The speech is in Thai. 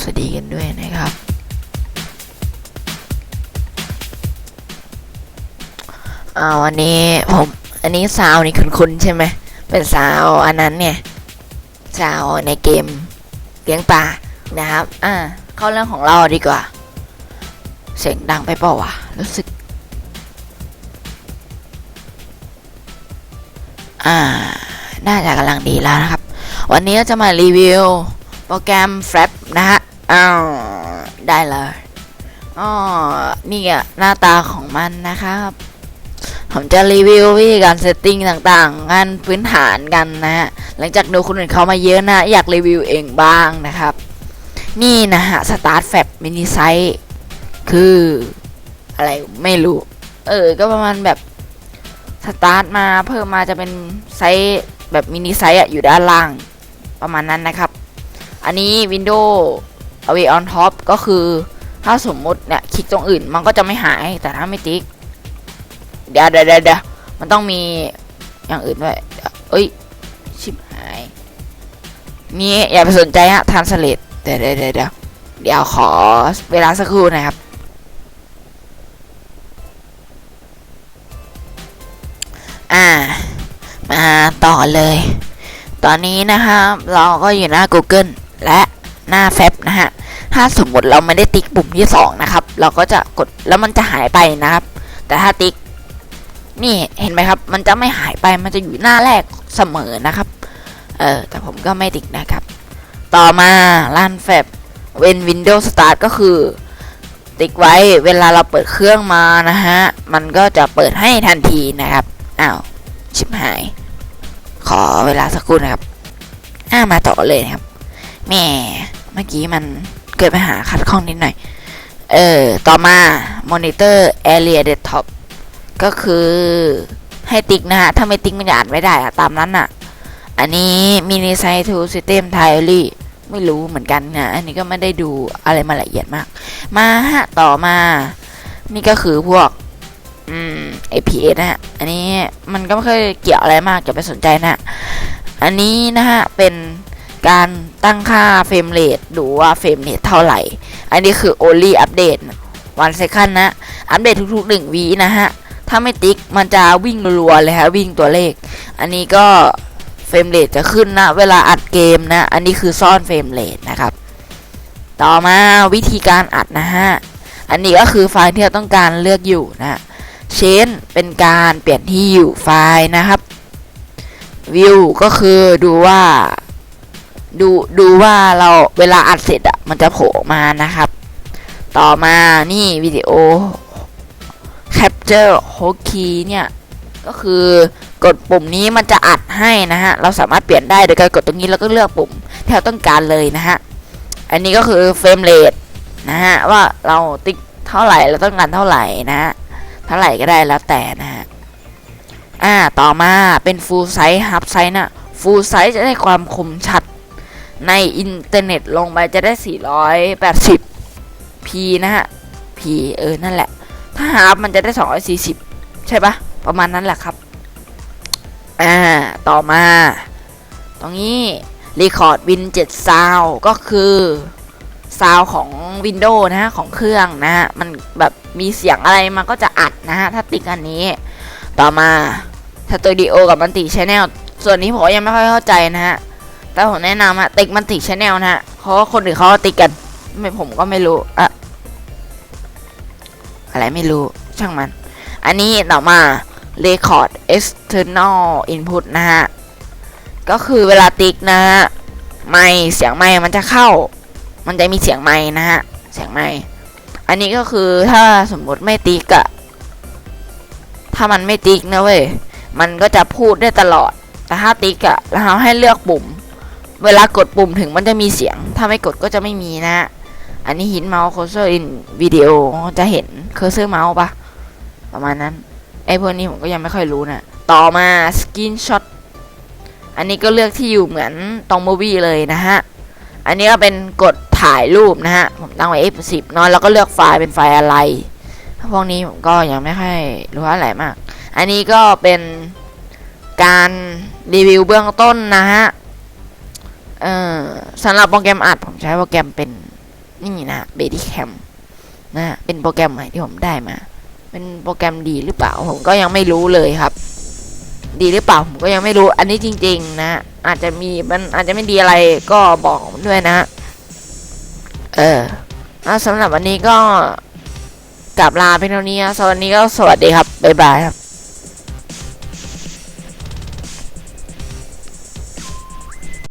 สวัสดีกันด้วยนะครับ อ่าวันนี้ผม อันนี้ซาวนี่คุ้นๆใช่ไหม เป็นซาวอันนั้นเนี่ยซาวในเกมเลี้ยงปลานะครับ อ่า เข้าเรื่องของเราดีกว่า เสียงดังไปเปล่าวะ รู้สึก อ่า น่าจะกำลังดีแล้วนะครับ วันนี้จะมารีวิว โปรแกรม Flap นะฮะอ้าวได้เลยอ๋อนี่อะหน้าตาของมันนะครับ ผมจะรีวิววิธีการเซตติ้งต่างๆงานพื้นฐานกันนะฮะ หลังจากดูคนอื่นเขามาเยอะนะ อยากรีวิวเองบ้างนะครับ นี่นะฮะ Start Fab Mini Size คืออะไรไม่รู้ เออ ก็ประมาณแบบสตาร์ทมาเพิ่มมาจะเป็นไซส์แบบมินิไซส์อะอยู่ด้านล่างประมาณนั้นนะครับ อันนี้ Windows Away on Top ก็คือถ้าสมมุติเนี่ยคลิกตรงอื่นมันก็จะไม่หายแต่ถ้าไม่ติ๊ก เดี๋ยวเดี๋ยวเดี๋ยวมันต้องมีอย่างอื่นด้วยเอ้ย ชิบหายมีอย่าไปสนใจฮะทานสเลดเดี๋ยวเดี๋ยวเดี๋ยวเดี๋ยวเดี๋ยวขอเวลาสักครู่นะครับ อ่า มาต่อเลย ตอนนี้นะครับ เราก็อยู่หน้า Google และหน้าแฟบนะฮะ ถ้าสมมติเราไม่ได้ติ๊กปุ่มที่สองนะครับ เราก็จะกดแล้วมันจะหายไปนะครับ แต่ถ้าติ๊กนี่เห็นไหมครับ มันจะไม่หายไปมันจะอยู่หน้าแรกเสมอนะครับ เออแต่ผมก็ไม่ติ๊กนะครับ ต่อมาลันแฟบเวน Windows Start ก็คือ ติ๊กไว้เวลาเราเปิดเครื่องมานะฮะ มันก็จะเปิดให้ทันทีนะครับอ้าวชิบหาย ขอเวลาสักครู่นะครับ อ่ามาต่อเลยนะครับ แหม่เมื่อกี้มันเกิดปัญหาขัดข้องนิดหน่อย เออ ต่อมา Monitor Area Desktop ก็คือให้ติ๊กนะฮะ ถ้าไม่ติ๊กมันจะอ่านไม่ได้อะตามนั้นอะอันนี้ Mini Site to System Diary ไม่รู้เหมือนกันนะอันนี้ก็ไม่ได้ดูอะไรมาละเอียดมาก มาฮะ ต่อมา นี่ก็คือพวก อืม APS นะฮะ อันนี้มันก็ไม่เคยเกี่ยวอะไรมากอย่าไปสนใจนะ อันนี้นะฮะ เป็น การตั้งค่าเฟรมเรทดูว่าเฟรมเรทเท่าไหร่ อันนี้คือ only update วันเซคันนะ อัปเดตทุกๆหนึ่งวีนะฮะ ถ้าไม่ติ๊กมันจะวิ่งรัวๆเลยฮะ วิ่งตัวเลข อันนี้ก็เฟรมเรทจะขึ้นนะ เวลาอัดเกมนะ อันนี้คือซ่อนเฟรมเรทนะครับ ต่อมาวิธีการอัดนะฮะ อันนี้ก็คือไฟล์ที่เราต้องการเลือกอยู่นะเชนเป็นการเปลี่ยนที่อยู่ไฟล์นะครับวิวก็คือดูว่า ดูดูว่าเราเวลาอัดเสร็จอะมันจะโผล่มานะครับ ต่อมานี่วิดีโอ Capture h o k e y เนี่ย ก็คือกดปุ่มนี้มันจะอัดให้นะฮะ เราสามารถเปลี่ยนได้โดยการกดตรงนี้แล้วก็เลือกปุ่มที่เราต้องการเลยนะฮะ อันนี้ก็คือเฟรมเรทนะฮะ ว่าเราติ๊กเท่าไหร่เราต้องการเท่าไหร่นะฮะ เท่าไหร่ก็ได้แล้วแต่นะฮะ อ่า ต่อมาเป็น full size half size นะ full size จะได้ความคมชัด ในอินเทอร์เน็ตลงไปจะได้ 480p นะฮะ p เออ นั่นแหละ ถ้า half มันจะได้ 240 ใช่ปะประมาณนั้นแหละครับ อ่า ต่อมา ตรงนี้ Record Win 7 Sound ก็คือซาวของ Windows นะฮะ ของเครื่องนะฮะ มันแบบมีเสียงอะไรมันก็จะอัดนะฮะ ถ้าติ๊กอันนี้ ต่อมาสตูดิโอกับมันติชแนลส่วนนี้ผมยังไม่ค่อยเข้าใจนะฮะ แต่ผมแนะนำอะติ๊กมันติชแนลนะฮะเพราะคนอื่นเขาติ๊กกัน ไม่ผมก็ไม่รู้อะอะไรไม่รู้ช่างมัน อันนี้ต่อมา Record External Input นะฮะ ก็คือเวลาติ๊กนะฮะไมค์เสียงไมค์มันจะเข้า มันจะมีเสียงไม้นะฮะ เสียงไม้อันนี้ก็คือถ้าสมมติไม่ติ๊กอะถ้ามันไม่ติ๊กนะเว้ย มันก็จะพูดได้ตลอด แต่ถ้าติ๊กอะเราให้เลือกปุ่ม เวลากดปุ่มถึงมันจะมีเสียง ถ้าไม่กดก็จะไม่มีนะ อันนี้หินเมาส์โคอร์เซอร์อินวิดีโอจะเห็นเคอร์เซอร์เมาส์ปะประมาณนั้นไอ้พวกนี้ผมก็ยังไม่ค่อยรู้นะ ต่อมาสกินช็อตอันนี้ก็เลือกที่อยู่เหมือนตรงมูวี่เลยนะฮะ อันนี้ก็เป็นกดถ่ายรูปนะฮะ ผมตั้งไว้ F10 เนอะแล้วก็เลือกไฟล์เป็นไฟล์อะไร พวกนี้ผมก็ยังไม่ค่อยรู้อะไรมาก อันนี้ก็เป็นการรีวิวเบื้องต้นนะฮะ เออสำหรับโปรแกรมอัดผมใช้โปรแกรมเป็นนี่นะเบดี้แคมนะเป็นโปรแกรมใหม่ที่ผมได้มา เป็นโปรแกรมดีหรือเปล่า ผมก็ยังไม่รู้เลยครับ ดีหรือเปล่าผมก็ยังไม่รู้อันนี้จริง ๆ นะ อาจจะมีมันอาจจะไม่ดีอะไรก็บอกด้วยนะ เออสำหรับวันนี้ก็กลับลาเพียงเท่านี้นะสวัสดีก็สวัสดีครับบ๊ายบายครับ